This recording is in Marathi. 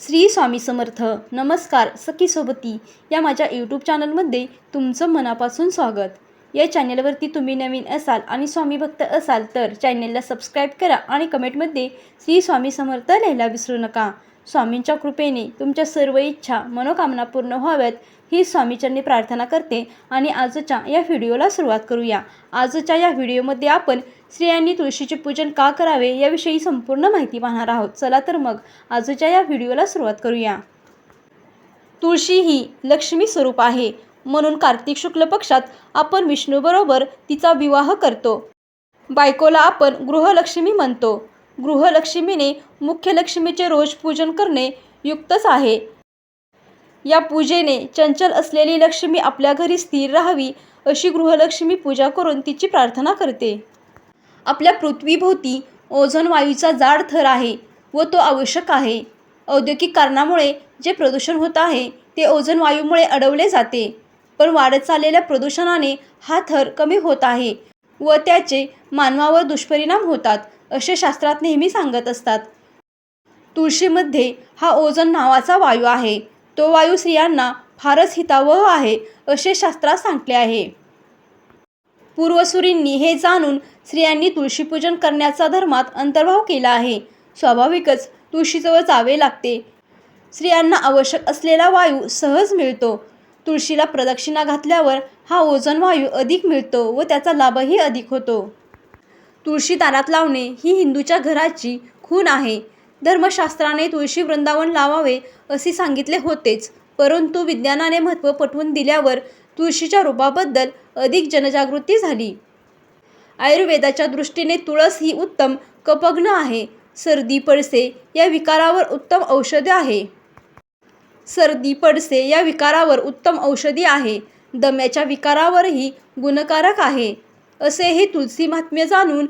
श्री स्वामी समर्थ नमस्कार सखी सोबती या माझ्या यूट्यूब चॅनलमध्ये तुमचं मनापासून स्वागत. या चॅनलवरती तुम्ही नवीन असाल आणि स्वामी भक्त असाल तर चॅनलला सबस्क्राईब करा आणि कमेंटमध्ये श्री स्वामी समर्थ लिहायला विसरू नका. स्वामींच्या कृपेने तुमच्या सर्व इच्छा मनोकामना पूर्ण व्हाव्यात. ही स्वामीचरणी प्रार्थना करते आणि आजच्या या व्हिडिओला सुरुवात करूया. आजच्या या व्हिडिओमध्ये आपण स्त्रियांनी तुळशीचे पूजन का करावे याविषयी संपूर्ण माहिती पाहणार आहोत. चला तर मग आजच्या या व्हिडिओला सुरुवात करूया. तुळशी ही लक्ष्मी स्वरूप आहे. म्हणून कार्तिक शुक्ल पक्षात आपण विष्णूबरोबर तिचा विवाह करतो. बायकोला आपण गृहलक्ष्मी म्हणतो. गृहलक्ष्मीने मुख्य लक्ष्मीचे रोज पूजन करणे युक्तच आहे. या पूजेने चंचल असलेली लक्ष्मी आपल्या घरी स्थिर राहावी अशी गृहलक्ष्मी पूजा करून तिची प्रार्थना करते. आपल्या पृथ्वीभोवती ओझोन वायूचा जाड थर आहे व तो आवश्यक आहे. औद्योगिक कारणामुळे जे प्रदूषण होत आहे ते ओझोन वायूमुळे अडवले जाते. पण वाढत चाललेल्या प्रदूषणाने हा थर कमी होत आहे व त्याचे मानवावर दुष्परिणाम होतात असे शास्त्रात नेहमी सांगत असतात. तुळशीमध्ये हा ओझोन नावाचा वायू आहे. तो वायू स्त्रियांना फारच हितावह आहे असे शास्त्रात सांगले आहे. पूर्वसुरींनी हे जाणून स्त्रियांनी तुळशीपूजन करण्याचा धर्मात अंतर्भाव केला आहे. स्वाभाविकच तुळशीजवळ जावे लागते. स्त्रियांना आवश्यक असलेला वायू सहज मिळतो. तुळशीला प्रदक्षिणा घातल्यावर हा ओझोन वायू अधिक मिळतो व त्याचा लाभही अधिक होतो. तुळशी दारात लावणे ही हिंदूच्या घराची खूण आहे. धर्मशास्त्राने तुळशी वृंदावन लावावे असे सांगितले होतेच परंतु विज्ञानाने महत्त्व पटवून दिल्यावर तुळशीच्या रूपाबद्दल अधिक जनजागृती झाली. आयुर्वेदाच्या दृष्टीने तुळस ही उत्तम कपग्न आहे. सर्दी पडसे या विकारावर उत्तम औषध आहे. सर्दी पडसे या विकारावर उत्तम औषधी आहे. दम्याच्या विकारावरही गुणकारक आहे. असे हे तुलसी महात्म्य जाणून